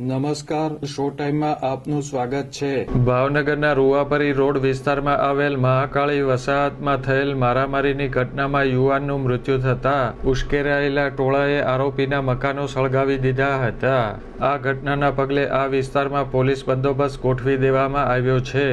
નમસ્કાર શો ટાઈમમાં આપનું સ્વાગત છે. ભાવનગરના રૂવાપરી રોડ વિસ્તારમાં આવેલ મહાકાળી વસાહતમાં થયેલ મારામારીની ઘટનામાં યુવાનનું મૃત્યુ થતા ઉશ્કેરાયેલા ટોળાએ આરોપીના મકાનો સળગાવી દીધા હતા. આ ઘટનાના પગલે આ વિસ્તારમાં પોલીસ બંદોબસ્ત ગોઠવી દેવામાં આવ્યો છે.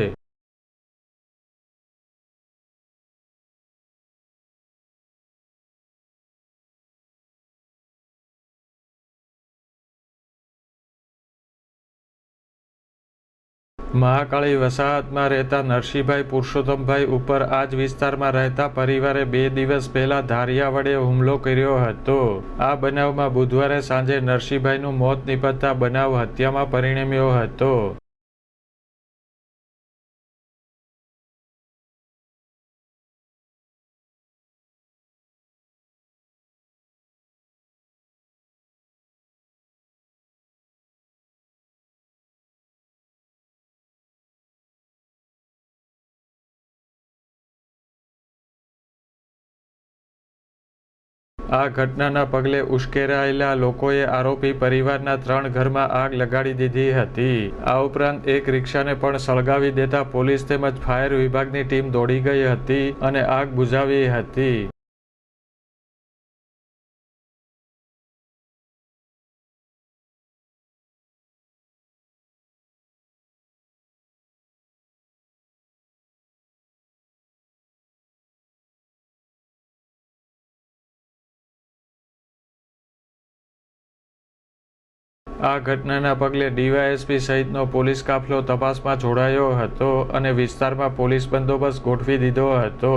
મહાકાળી વસાહતમાં રહેતા નરસિંહભાઈ પુરુષોત્તમભાઈ ઉપર આ જ વિસ્તારમાં રહેતા પરિવારે બે દિવસ પહેલા ધારિયા વડે હુમલો કર્યો હતો. આ બનાવમાં બુધવારે સાંજે નરસિંહભાઈનું મોત નિપજતા બનાવ હત્યામાં પરિણમ્યો હતો. આ ઘટનાના પગલે ઉશ્કેરાયેલા લોકોએ આરોપી પરિવારના ત્રણ ઘરમાં આગ લગાડી દીધી હતી. આ ઉપરાંત એક રિક્ષાને પણ સળગાવી દેતા પોલીસ તેમજ ફાયર વિભાગની ટીમ દોડી ગઈ હતી અને આગ બુઝાવી હતી. આ ઘટનાના પગલે ડીવાયએસપી સહિતનો પોલીસ કાફલો તપાસમાં જોડાયો હતો અને વિસ્તારમાં પોલીસ બંદોબસ્ત ગોઠવી દીધો હતો.